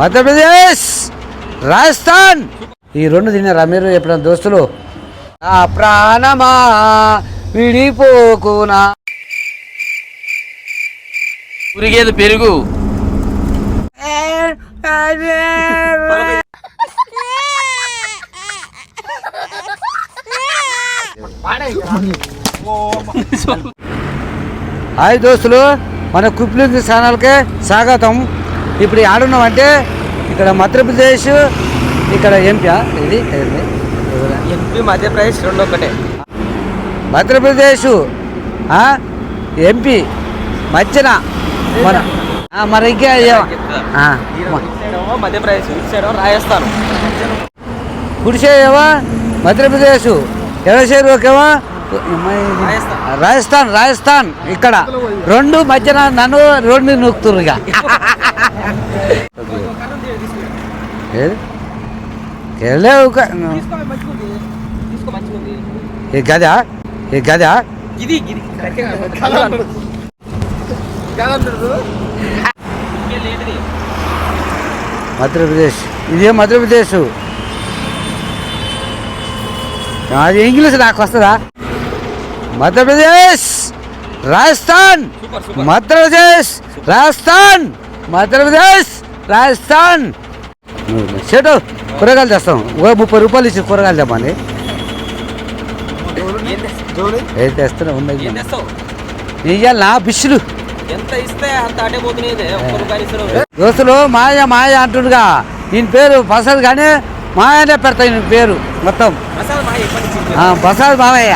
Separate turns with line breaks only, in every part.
మధ్యప్రదేశ్ రాజస్థాన్. ఈ రెండు తిన్నారా మీరు ఎప్పుడైనా దోస్తులు ఆ ప్రాణమా విడిపోకునా.
ఉరిగేది పెరుగు.
హాయ్ దోస్తులు మన కుప్లింగ్ ఛానల్కే స్వాగతం. ఇప్పుడు ఆడున్నాం అంటే ఇక్కడ మధ్యప్రదేశ్ ఇక్కడ ఎంపీ ఇది?
ఎంపీ మధ్యప్రదేశ్ రెండు ఒకటే
మధ్యప్రదేశ్? ఎంపీ మధ్యన మన మరి ఇంకా
మధ్యప్రదేశ్ రాజస్థాన్.
కుడిసేవా మధ్యప్రదేశ్. ఎడసేరు ఓకేవా
రాజస్థాన్.
రాజస్థాన్ ఇక్కడ. రెండు మధ్యన నన్ను రోడ్ మీద? వెళ్ళావు ఈ గదా ఈ గదా.
ఇది.
మధ్యప్రదేశ్. ఇదే మధ్యప్రదేశ్. అది ఇంగ్లీష్ నాకు వస్తుందా? మధ్యప్రదేశ్ రాజస్థాన్ మధ్యప్రదేశ్ రాజస్థాన్ మధ్యప్రదేశ్ రాజస్థాన్. చెటు కూరగాయలు తెస్తాం. ఓ ముప్పై రూపాయలు ఇచ్చి కూరగాయలు తెమ్మని ఏం తెస్తున్నా ఉన్నాయి ఇయ్యాలి నా బిస్సులు. దోస్తులు మాయ మాయ అంటుండగా. ఈయన పేరు ప్రసాద్ కానీ మాయనే పెడతా ఈయన పేరు మొత్తం.
ప్రసాద్ మాయ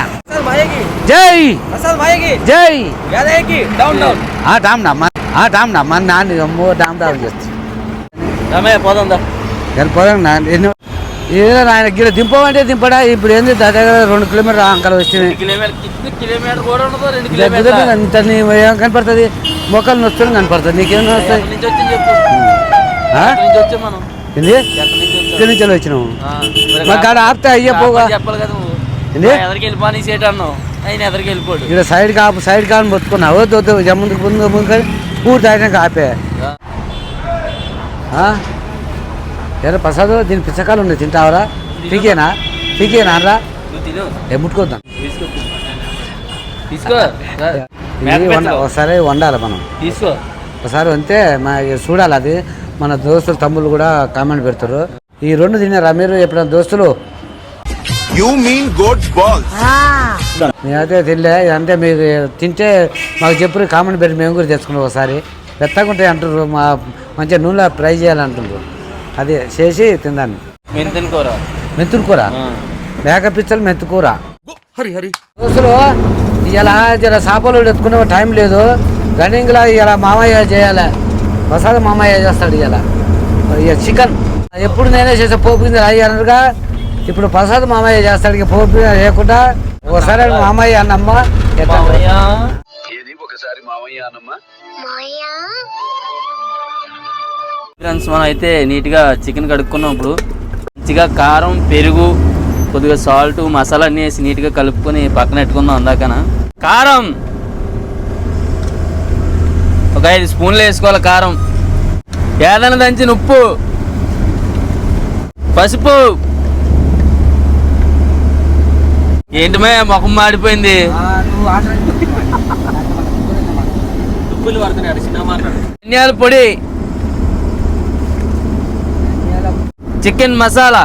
జై జై డామ్ ఆ డామ్ మన నాన్న అమ్మో డామ్ డామ్ చేస్తా
రమే పోదాం
పోదాం నా ఎన్నో ఏదో ఆయన గిడ దింపమంటే దింపడా ఇప్పుడు ఏంది దగ్గర రెండు కిలోమీటర్ అంకలు వచ్చినాయి ఏం కనపడుతుంది మొక్కలు నొస్తుంది కనపడుతుంది నీకేం వస్తాయి ఇక్కడి నుంచి వచ్చినావు
ఆ, మరి
మా కాడ ఆపితే అయ్యే పోగా
ఎదరికి వెళ్ళిపోని సేట్ అన్నావు. ఆయన ఎదరికి వెళ్ళిపోడు.
ఇక్కడ సైడ్ కాపు సైడ్ కాని మొత్తుకున్నావు వద్దు ముందుకు ముందు ముందు పూర్తి అయినాక ఆపే. ఆ? ఎరా ప్రసాద్ దీని పిచ్చకాలు ఉన్నాయి తింటావరా? పీకేనా? పీకేనా రా? ఏ ముట్టుకోద్దాం.
తీసుకో.
ఒకసారి వండాలి మనం.
తీసుకో.
ఒకసారి వంతే మా చూడాలి అది. మన దోస్తులు తమ్ముళ్ళు కూడా కామెంట్ పెడతారు. ఈ రెండు తిన్నారా మీరు ఎప్పుడైనా దోస్తులు?
You mean goat's balls?
మేమైతే తినలే అంటే మీకు తింటే మాకు చెప్పు కామెంట్ పెట్టి మేము కూడా తెచ్చుకున్నాం ఒకసారి. ఉంటాయి అంటారు మా మంచిగా నూనెలో ఫ్రై చేయాలంటారు అది చేసి తిందాన్ని.
మెంతిన కూర.
మెంతులు కూర? మేక పిచ్చలు మెంతు కూర. హరి ఇలా జర చేపలు ఎత్తుకునే టైం లేదు. రన్నింగ్లో ఇలా మామయ్య చేయాలి. ప్రసాద్ మామయ్య చేస్తాడు ఇలా ఇక చికెన్. ఎప్పుడు నేనే చేసే పోపు కింద అయ్యానుగా ఇప్పుడు ప్రసాద్ మామయ్య చేస్తాడు పోపు లేకుండా ఒకసారి మామయ్య. అన్నమ్మ ఎట్లా
ఫ్రెండ్స్ మనం అయితే నీట్గా చికెన్ కడుక్కున్నాం ఇప్పుడు. మంచిగా కారం పెరుగు కొద్దిగా సాల్ట్ మసాలా అన్నీ వేసి నీట్గా కలుపుకొని పక్కన పెట్టుకుందాం అందాకన. కారం! ఒక ఐదు స్పూన్లు వేసుకోవాలి కారం. ఏదైనా దంచిన ఉప్పు పసుపు. ఏంటమే ముఖం మాడిపోయింది. ధనియాల పొడి. చికెన్ మసాలా.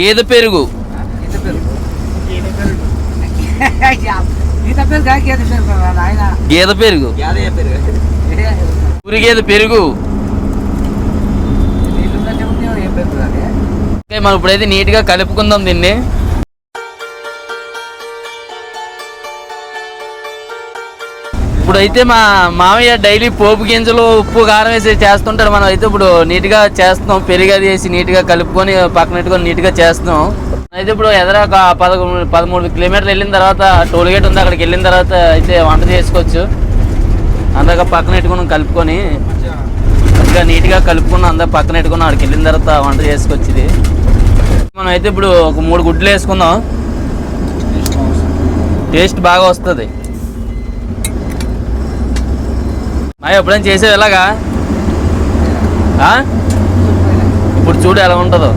గేదె పెరుగు. గేదె పెరుగు. గేదె పెరుగు ఓకే, మనం ఇప్పుడైతే నీట్గా కలుపుకుందాం దీన్ని. ఇప్పుడైతే మా మామయ్య డైలీ పోపు గింజలు ఉప్పు కారం వేసి చేస్తుంటాడు. మనం అయితే ఇప్పుడు నీట్గా చేస్తున్నాం. పెరుగు అది వేసి నీట్గా కలుపుకొని పక్కన పెట్టుకొని నీట్గా చేస్తున్నాం. అయితే ఇప్పుడు ఎదర ఒక పదకొండు పదమూడు కిలోమీటర్లు వెళ్ళిన తర్వాత టోల్ గేట్ ఉంది. అక్కడికి వెళ్ళిన తర్వాత అయితే వంట చేసుకోవచ్చు. అందాక పక్కన పెట్టుకుని కలుపుకొని మంచిగా నీట్గా కలుపుకున్న అందా పక్కన పెట్టుకున్న అక్కడికి వెళ్ళిన తర్వాత వంట చేసుకొచ్చింది. మనం అయితే ఇప్పుడు ఒక మూడు గుడ్లు వేసుకుందాం. టేస్ట్ బాగా వస్తుంది. మా ఎప్పుడైనా చేసేవి ఎలాగా? ఆ? ఇప్పుడు చూడు ఎలా ఉంటుందో.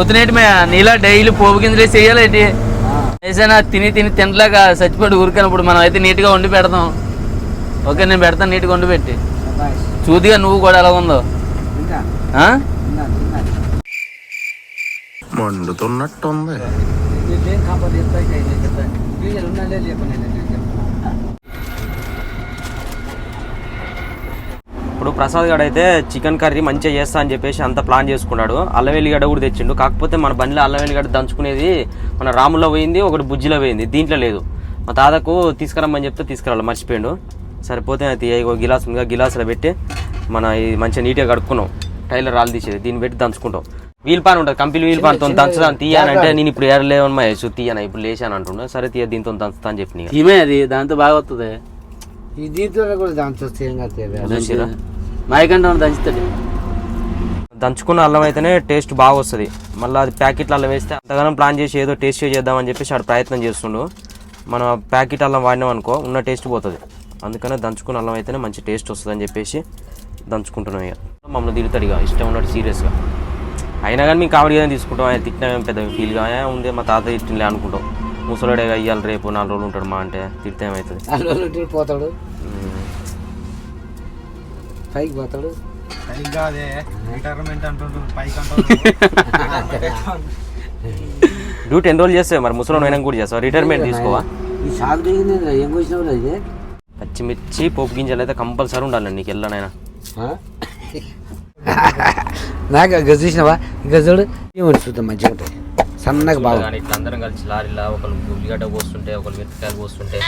అవుతున్నట్టు మే నీలా డైలీ పోపు గింజలు వేసి చెయ్యాలేంటి వేసానా తిని తిని తినలేక చచ్చిపోయి ఊరికనప్పుడు మనం అయితే నీట్గా వండి పెడతాం. ఓకే నేను పెడతాను నీట్గా వండి పెట్టి. చూదిగా నువ్వు కూడా ఎలా ఉందో?
మండుతున్నట్టుంది.
ఇప్పుడు ప్రసాద్ గడ అయితే చికెన్ కర్రీ మంచిగా చేస్తా అని చెప్పేసి అంత ప్లాన్ చేసుకున్నాడు. అల్లం వెల్లిగడ్డ కూడా తెచ్చిండు. కాకపోతే మన బండిలో అల్లం వెల్లిగడ్డ దంచుకునేది మన రాములో పోయింది ఒకటి బుజ్జిలో పోయింది. దీంట్లో లేదు. మా తాతకు తీసుకురమ్మని చెప్తే తీసుకురావాలి మర్చిపోయిండు. సరిపోతే అది ఇగో గిలాస్ ఉందిగా గిలాసులో పెట్టి మన ఇది మంచిగా నీట్గా కడుక్కున్నాం. టైలర్ రాళ్ళు తీసేది దీన్ని పెట్టి దంచుకుంటాం. వీల్ పాన్ ఉంటుంది కంపెనీ వీల్ పాన్తో దంచుదాం తీయాలంటే నేను ఇప్పుడు ఏరలేవని మా యేసు తీయనా ఇప్పుడు లేచాను అంటుండే. సరే తీయ దీంతో దంచుతా అని చెప్పి
ఈమె అది దాంతో బాగా వస్తుంది
ఈ దీంతో కూడా దాంతో
మాయకంటే దంచుతాడు.
దంచుకున్న అల్లం అయితేనే టేస్ట్ బాగా వస్తుంది. మళ్ళీ అది ప్యాకెట్లు అల్లం వేస్తే అంతగానం ప్లాన్ చేసి ఏదో టేస్ట్ చేద్దామని చెప్పేసి ఆడు ప్రయత్నం చేస్తుండు. మనం ప్యాకెట్ అల్లం వాడినాం అనుకో ఉన్న టేస్ట్ పోతుంది. అందుకనే దంచుకున్న అల్లం అయితేనే మంచి టేస్ట్ వస్తుంది అని చెప్పేసి దంచుకుంటున్నాం ఇక మమ్మల్ని తిడతాడు ఇక ఇష్టం ఉన్నట్టు సీరియస్గా. అయినా కానీ మేము కామెడీ ఏదైనా తీసుకుంటాం ఆయన తిట్టినా ఏం పెద్ద ఫీల్గా ఉంది మా తాత తిట్టినలే అనుకుంటాం. ముసలోడే ఇవ్వాలి రేపు నాలుగు రోజులు ఉంటాడు మా అంటే తిడితే ఏమవుతుంది
అల్లు పోతాడు. పైకి పోతాడు
డ్యూటీ ఎన్రోల్ చేస్తే మరి? ముసలోడు అయినా కూడా చేస్తావా? రిటైర్మెంట్ తీసుకోవా?
ఈ సాగు దిగింది ఏం ఇది?
పచ్చిమిర్చి పోపు గింజలు అయితే కంపల్సరీ ఉండాలి నీకు
ఆ? నాకు ఇక చూసినావా ఏమని చూద్దాం మంచిగా ఉంటాయి సన్నగా బాగా.
అందరం కలిసి లారీలా ఒకరు ఉల్లిగడ్డ పోస్తుంటే ఒకరు మిరపకాయలు పోస్తుంటే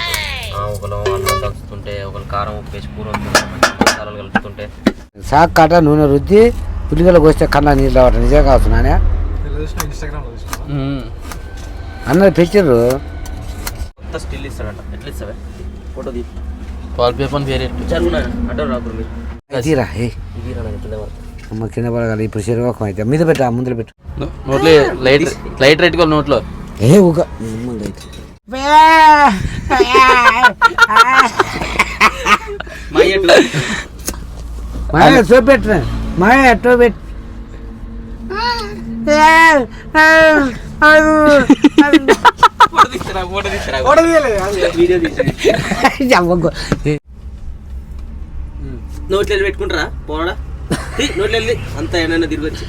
ఆ, ఒకరు అన్నం దంచుతుంటే ఒకరు కారం ఉప్పు వేసి కూర మసాలాలు కలుపుతుంటే.
సాగు కాట నూనె రుద్ది ఉల్లిగడ్డ కోస్తే కన్నా నీళ్ళు రావటం. నిజంగా కావస్తున్నానే అన్నది పెంచారు
కొత్త స్టిల్ ఇస్తాడంట. ఎట్లా ఇస్తావే? ఫోటో తీ
పాల్ పేపర్ వేరే
జరుగునా అడ్డం రాకురు మీరు.
తీరా ఏ
ఇది రా కింద పడతా.
అమ్మ కింద పడగలి ఇప్పుడు శరీరం అయితే మీద. పెట్టా ముందులో పెట్టు.
నోట్లో లైట్ లైట్ నోట్లో.
ఏ అయితే మాయ చూపెట్టు. మాయ ఎట్టో పెట్టు. అవ్వకు.
నోట్లో వెళ్ళి పెట్టుకుంటారా? పోనడా తీ, నోట్లో వెళ్ళి అంత ఏమైనా తిరిగి వచ్చి.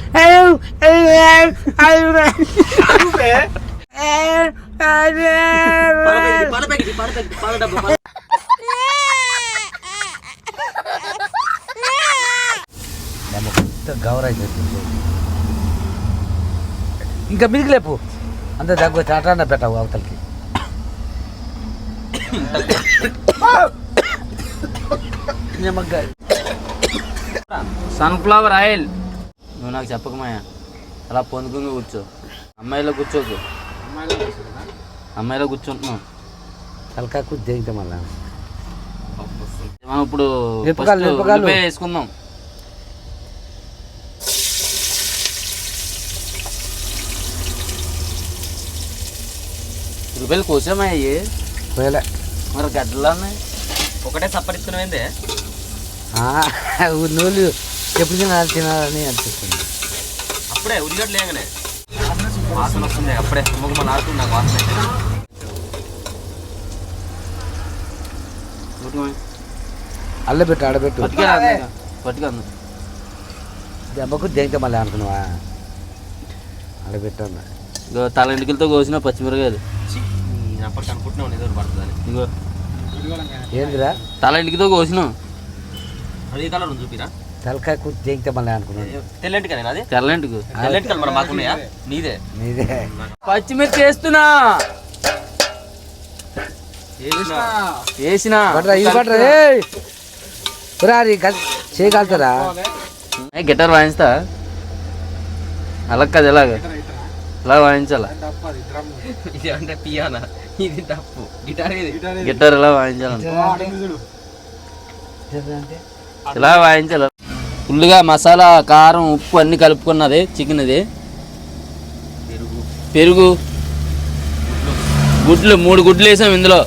ఇంకా లేపు. అంత దగ్గర చాటాన్న పెట్టావు అవతలకి. నిమ్మకాయ
సన్ఫ్లవర్ ఆయిల్. నువ్వు నాకు చెప్పకమాయా అలా పొందుకుని కూర్చో. అమ్మాయిలో కూర్చోకు. అమ్మాయిలో కూర్చుంటున్నాం
తలకాకు దేగితే మళ్ళా?
మనం ఇప్పుడు వేసుకుందాం. ఉల్లిపాయలు కోసామా అయ్యి మరి గడ్డలు ఉన్నాయి
ఒకటే సప్పరిస్తున్నాయిందే
నూలు ఎప్పుడు తినాలి తినాలని అనిపిస్తుంది.
అప్పుడే ఉల్లిగడ్డ లేగానే వాసన వస్తుంది అప్పుడే. మొగ మన ఆడుతుంది నాకు వాసన అయితే.
అల్లబెట్టు ఆడబెట్టు దెబ్బకు దేగితే మళ్ళీ అనుకున్నావా? అన్న.
ఇగో తల ఎండుకలతో కోసిన పచ్చిమిరకాయలు
అప్పటికి అనుకుంటున్నావు ఏదో పడుతుందని.
ఇగో.
ఏందిరా?
తల ఎండుకతో కోసినాం.
అది కలర్ ఉంది చూపిరా.
తలకాయ కూర్చి దేగితే మళ్ళీ అనుకున్నాను.
అది?
తెల్లంటికు
తెల్లెంటి కలర్ మరి మాకున్నాయా? నీదే.
నీదే.
పచ్చిమిర్చి వేస్తున్నా. వేసిన.
చేయగలుగుతారా?
గిటార్ వాయించుతా. అలా కాదు ఎలాగ? ఇలా వాయించాల?
ఇది అంటే పియానా? ఇది తప్పు. గిటార్
గిటార్ ఇలా వాయించాలంట?
అంటే?
ఇలా వాయించాలి. ఫుల్గా మసాలా కారం ఉప్పు అన్నీ కలుపుకున్నది చికెన్ ఇది పెరుగు. గుడ్లు మూడు గుడ్లు వేసాం ఇందులో.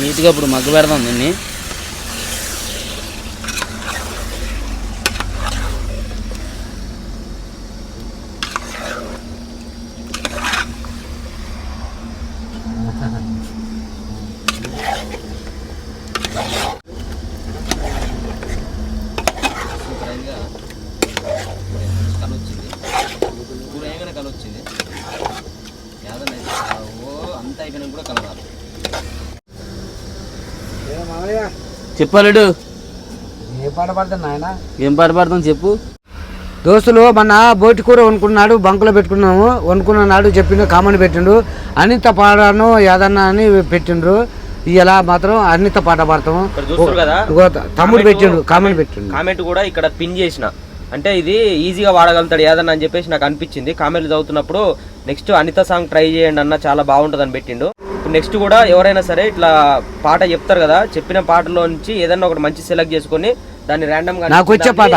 నీట్గా ఇప్పుడు మగ్గ పెడదాం దీన్ని కలొచ్చింది కూర వేయగానే కలొచ్చింది యాదన ఓ అంత అయిపోయినా కూడా కలవాలి చెప్పాలడు?
ఏ పాట పడుతుంది నాయన?
ఏం పాట పాడతాం చెప్పు.
దోస్తులు మన బోటి కూర వండుకున్నాడు బంకులో పెట్టుకున్నాము. వండుకున్న నాడు చెప్పిండు కామెంట్ పెట్టిండు. అనిత పాడను యాదన్న అని పెట్టిండ్రు. ఇలా మాత్రం అనిత పాట పాడతాము.
ఇక్కడ చూస్తారు కదా?
ఇగో తమ్ముడు పెట్టిండు కామెంట్ పెట్టిండు.
కామెంట్ కూడా ఇక్కడ పిన్ చేసిన. అంటే ఇది ఈజీగా వాడగలుగుతాడు ఏదన్నా అని చెప్పేసి నాకు అనిపించింది. కామెంట్లు చదువుతున్నప్పుడు నెక్స్ట్ అనిత సాంగ్ ట్రై చేయండి అన్న చాలా బాగుంటుంది అని పెట్టిండు. నెక్స్ట్ కూడా ఎవరైనా సరే ఇట్లా పాట చెప్తారు కదా చెప్పిన పాటలో నుంచి ఏదన్నా ఒకటి మంచి సెలెక్ట్ చేసుకొని దాన్ని ర్యాండమ్గా
నాకు వచ్చే పాట?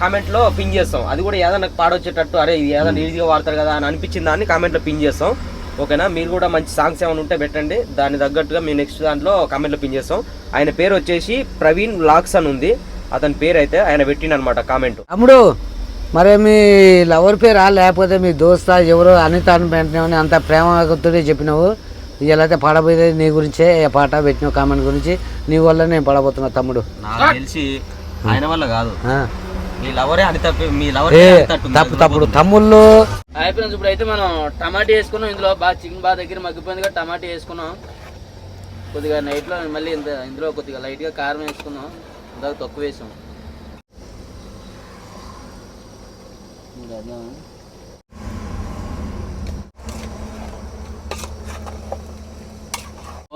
కామెంట్లో పిన్ చేస్తాం. అది కూడా ఏదన్నా పాట వచ్చేటట్టు అరే ఇది ఏదైనా ఈజీగా వాడతారు కదా అని అనిపించింది దాన్ని కామెంట్లో పిన్ చేస్తాం. ఓకేనా మీరు కూడా మంచి సాంగ్స్ ఏమైనా ఉంటే పెట్టండి. దాని తగ్గట్టుగా మేము నెక్స్ట్ దాంట్లో కామెంట్లో పిన్ చేస్తాం. ఆయన పేరు వచ్చేసి ప్రవీణ్ లాక్స్ అని ఉంది. అతని పేరు అయితే ఆయన పెట్టిండు అనమాట కామెంట్
తమ్ముడు మరి మీ లవర్ పేరా? లేకపోతే మీ దోస్తా ఎవరో అనిత అని పెట్టినావని అంత ప్రేమతోనే చెప్పినావు? ఇలా అయితే పాడబోయేది నీ గురించే ఏ పాట పెట్టినావు కామెంట్ గురించి. నీ వల్ల నేను పడబోతున్నా తమ్ముడు.
నాకు తెలిసి ఆయన వల్ల కాదు.
ఆ.
మీ లవరే అని తప్పి మీ లవర్
తప్పు తప్పుడు తమ్ముళ్ళు.
హాయ్ ఫ్రెండ్స్ ఇప్పుడు అయితే మనం టమాటా వేసుకున్నాం ఇందులో. బాగా చికెన్ బాగా దగ్గర మగ్గిపోయింది కదా టమాటా వేసుకున్నాం. కొద్దిగా నైట్లో మళ్ళీ ఇంత ఇందులో కొద్దిగా లైట్గా కారం వేసుకున్నాం. ఇందాక తక్కువ వేసాం. ఇంకా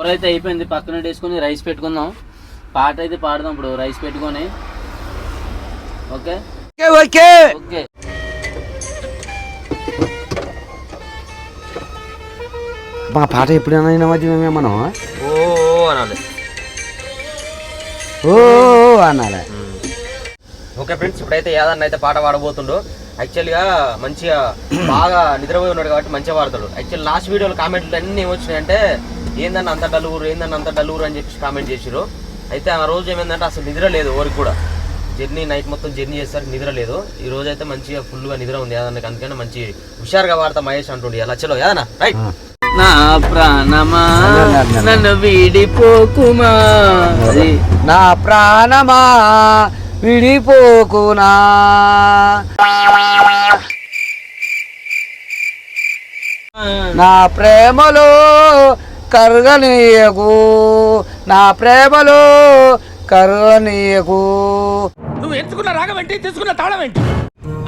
కూర అయితే అయిపోయింది. పక్కన వేసుకొని రైస్ పెట్టుకుందాం. పాట అయితే పాడదాం ఇప్పుడు రైస్ పెట్టుకొని. ఓకే?
Okay okay.
ఓకే.
మా పాట ఎప్పుడైనా మధ్య మనం
ఓ అనాలి.
ఓ అనాలి.
ఓకే ఫ్రెండ్స్ ఇప్పుడైతే ఏదన్నా అయితే పాట పాడబోతుండు. యాక్చువల్గా మంచిగా బాగా నిద్రపోయి ఉన్నాడు కాబట్టి మంచిగా పాడతాడు యాక్చువల్ లాస్ట్ వీడియోలో కామెంట్లు అన్నీ ఏమొచ్చినాయంటే ఏందన్న అంత డల్లురు ఏందన్న అంత డల్లురు అని చెప్పేసి కామెంట్ చేసిరు అయితే ఆ రోజు ఏమైందంటే అసలు నిద్ర లేదు ఎవరికి కూడా. జర్నీ నైట్ మొత్తం జర్నీ చేస్తారు నిద్ర లేదు. ఈ రోజు అయితే మంచిగా ఫుల్గా నిద్ర ఉంది. ఏదన్నా అందుకని మంచి హుషారుగా వాడతా మహేష్ అంటుండే. అలా చలో ఏదన్నా? రైట్
నా ప్రాణమా? నన్ను వీడిపోకుమా?
నా ప్రాణమా? విడిపోకునా? నా ప్రేమలో కరగనీయకు నా ప్రేమలో కరగనీయకు.
నువ్వు ఎంచుకున్న రాగం ఏంటి? తీసుకున్న తాళం ఏంటి?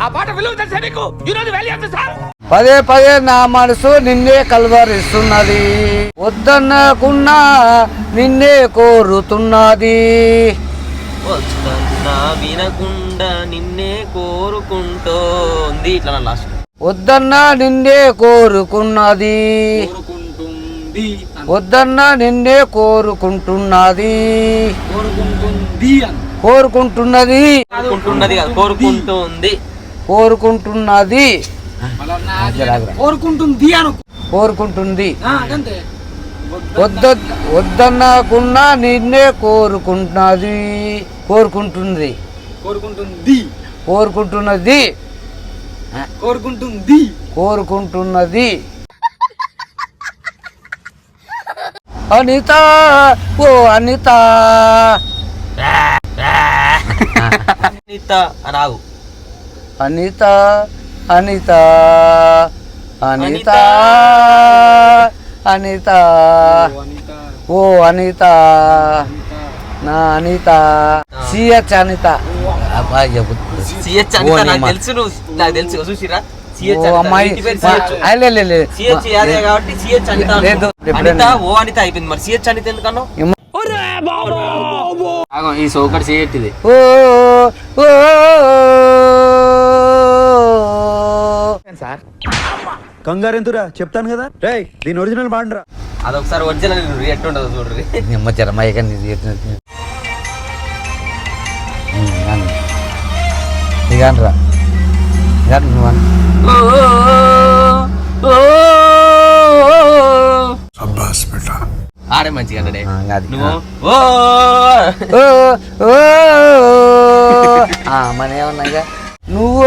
ఆ పాట విలువ తెలుసా నీకు? ఈ రోజు వాల్యూ ఎంత సార్?
పదే పదే నా మనసు నిన్నే కలవరిస్తున్నది. వద్దన్నకున్నా నిన్నే కోరుతున్నది.
వస్తున్నా వినకుండా నిన్నే కోరుకుంటోంది. ఇట్లా లాస్ట్
వద్దన్నా నిన్నే కోరుకున్నది.
కోరుకుంటుంది
వద్దన్నా నిన్నే కోరుకుంటున్నది.
కోరుకుంటుంది
కోరుకుంటున్నది.
కోరుకుంటున్నది కాదు కోరుకుంటోంది.
కోరుకుంటున్నది.
కోరుకుంటుంది అను
కోరుకుంటుంది.
అంతే.
వద్ద వద్దన్నకున్నా నిన్నే కోరుకుంటున్నది. కోరుకుంటుంది.
కోరుకుంటుంది.
కోరుకుంటున్నది.
కోరుకుంటుంది.
కోరుకుంటున్నది. అనిత ఓ అనిత.
అనిత అని ఆగు
అనిత. అనిత. అనిత. అనిత. ఓ అనిత. నా అనిత. సిహెచ్ అనిత. చెబుతుంది
సిహెచ్ అనిత నాకు. తెలుసు నువ్వు నాకు చూసిరా CH CH. CH CH CH
ఈ సోకటి
ఓ ఓ.
సార్.
కంగారు ఎందురా చెప్తాను కదా. రే దీని ఒరిజినల్ బాండ్రా.
అదొకసారి ఒరిజినల్ ఎట్టుండదు చూడ్రి
నిమ్మ చెరమాయి కానీ ఇది.
ఆడే మంచిగా అన్నాడే. నువ్వు. ఓ
ఓ, ఓ, ఆ, మన ఏమన్నా? నువ్వు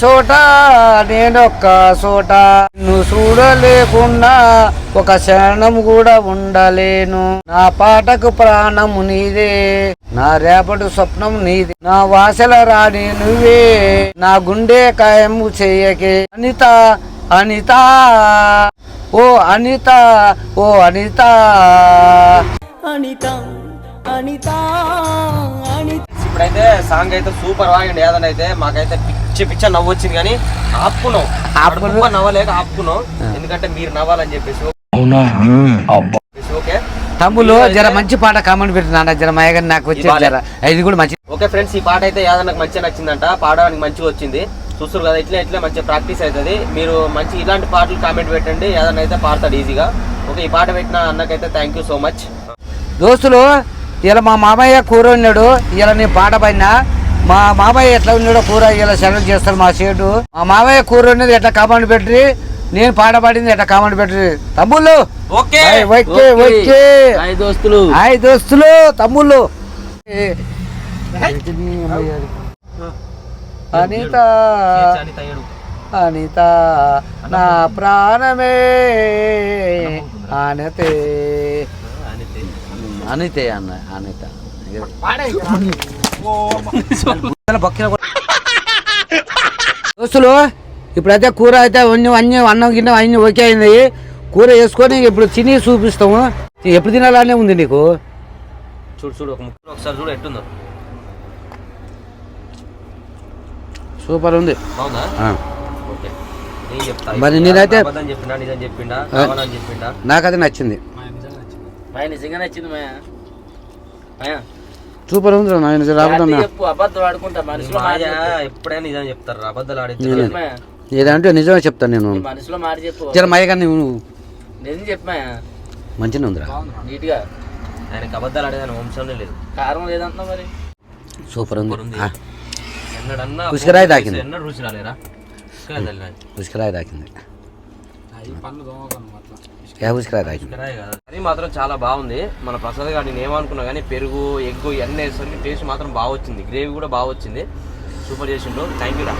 చోట నేనొక్క చోట. నువ్వు చూడలేకుండా ఒక క్షణం కూడా ఉండలేను. నా పాటకు ప్రాణము నీదే నా రేపటి స్వప్నం నీదే. నా వాసల రాణి నువ్వే నా గుండె కాయము చేయకే. అనిత అనిత ఓ అనిత ఓ అనిత
ఇప్పుడైతే సాంగ్ అయితే సూపర్ వాగండి. ఏదైనా అయితే మాకైతే పిచ్చి పిచ్చ నవ్వు వచ్చింది కానీ ఆపుకున్నాం.
ఆపుకున్నాం.
నవ్వలేక ఆపుకున్నాం. ఎందుకంటే మీరు నవ్వాలని చెప్పేసి ఓకే?
తమ్ముళ్ళు జర మంచి పాట కామెంట్ పెట్టి నాన్న జర మాయగాని నాకు వచ్చేది
ఇవ్వాలి.
జర. ఇది కూడా మంచి
ఓకే ఫ్రెండ్స్ ఈ పాట అయితే యాదన్నకు మంచిగా నచ్చిందంట. పాడడానికి మంచిగా వచ్చింది. చూస్తారు కదా ఇట్లా ఇట్లా మంచిగా ప్రాక్టీస్ అవుతుంది. మీరు మంచి ఇలాంటి పాటలు కామెంట్ పెట్టండి. ఏదైనా అయితే పాడతాడు ఈజీగా ఓకే ఈ పాట పెట్టిన అన్నకైతే థ్యాంక్ యూ సో మచ్
దోస్తులు ఇలా మా మామయ్య కూర ఉన్నాడు. ఇలా నేను పాట పడినా మా మామయ్య ఎట్లా ఉన్నాడో కూర ఇలా సెలెక్ట్ చేస్తాడు మా షేటు మా మామయ్య కూర ఉన్నది ఎట్లా కామెంట్ పెట్టి నేను పాట పాడింది ఎట్లా కామెంట్ పెట్టి తమ్ముళ్ళు.
హాయ్ దోస్తులు.
హాయ్ దోస్తులు తమ్ముళ్ళు. అనిత. అనిత నా ప్రాణమే. అనితే. అనితే అన్న అనిత. దోస్తులు ఇప్పుడైతే కూర అయితే అన్ని అన్ని అన్నం గిన్నె అన్ని ఓకే అయింది. కూర వేసుకొని ఇప్పుడు తిని చూపిస్తాము. ఎప్పుడు తినాలనే ఉంది నీకు?
చూడు చూడు ఒక ముక్క ఒకసారి చూడు ఎట్టుందో.
సూపర్ ఉంది. మరి నేనైతే- నాకైతే నచ్చింది.
నిజంగా నచ్చింది మాయ? మాయ?
సూపర్ ఉంది రా నాయన రాబోతున్నా
చెప్పు ఆడుకుంటా
మాయ. ఎప్పుడైనా నిజం చెప్తారు? అబద్ధాలు. ఆడించారు
ఏదంటే నిజమే చెప్తాను నేను.
మాట చెప్పు.
జర కానీ నువ్వు
నిజం చెప్పు మాయ.
మంచిగా ఉందిరా.
నీట్గా
ఆయనకి అబద్ధాలు ఆడేదాని వంశంలో లేదు.
కారం లేదంటున్నావు మరి?
సూపర్ ఉంది
ఎన్నడన్నా
తాకింది.
ఎన్నడూ రుచి రాలేరా తల్లి. కర్రీ మాత్రం చాలా బాగుంది. మన ప్రసాద్ గారు నేను ఏమనుకున్నా కానీ పెరుగు ఎగ్ ఇవన్నీ వేసరికి టేస్ట్ మాత్రం బాగా వచ్చింది. గ్రేవీ కూడా బాగా వచ్చింది. సూపర్ చేసిండు. థ్యాంక్ యూ రా.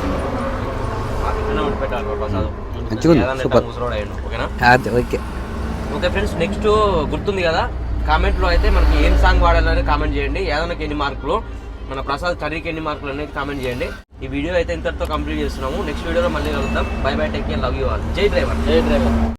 పెట్టాలి ప్రసాద్. ఓకేనా?
అదే ఓకే.
ఓకే ఫ్రెండ్స్ నెక్స్ట్ గుర్తుంది కదా? కామెంట్లో అయితే మనకి ఏం సాంగ్ వాడాలని కామెంట్ చేయండి. ఏదైనా ఎన్ని మార్కులు? మన ప్రసాద్ కర్రీకి ఎన్ని మార్కులు అనేది కామెంట్ చేయండి. ఈ వీడియో అయితే ఇంతటితో కంప్లీట్ చేస్తున్నాము. నెక్స్ట్ వీడియోలో మళ్ళీ కలుద్దాం. Bye bye take care love you all జై డ్రైవర్.
జై డ్రైవర్.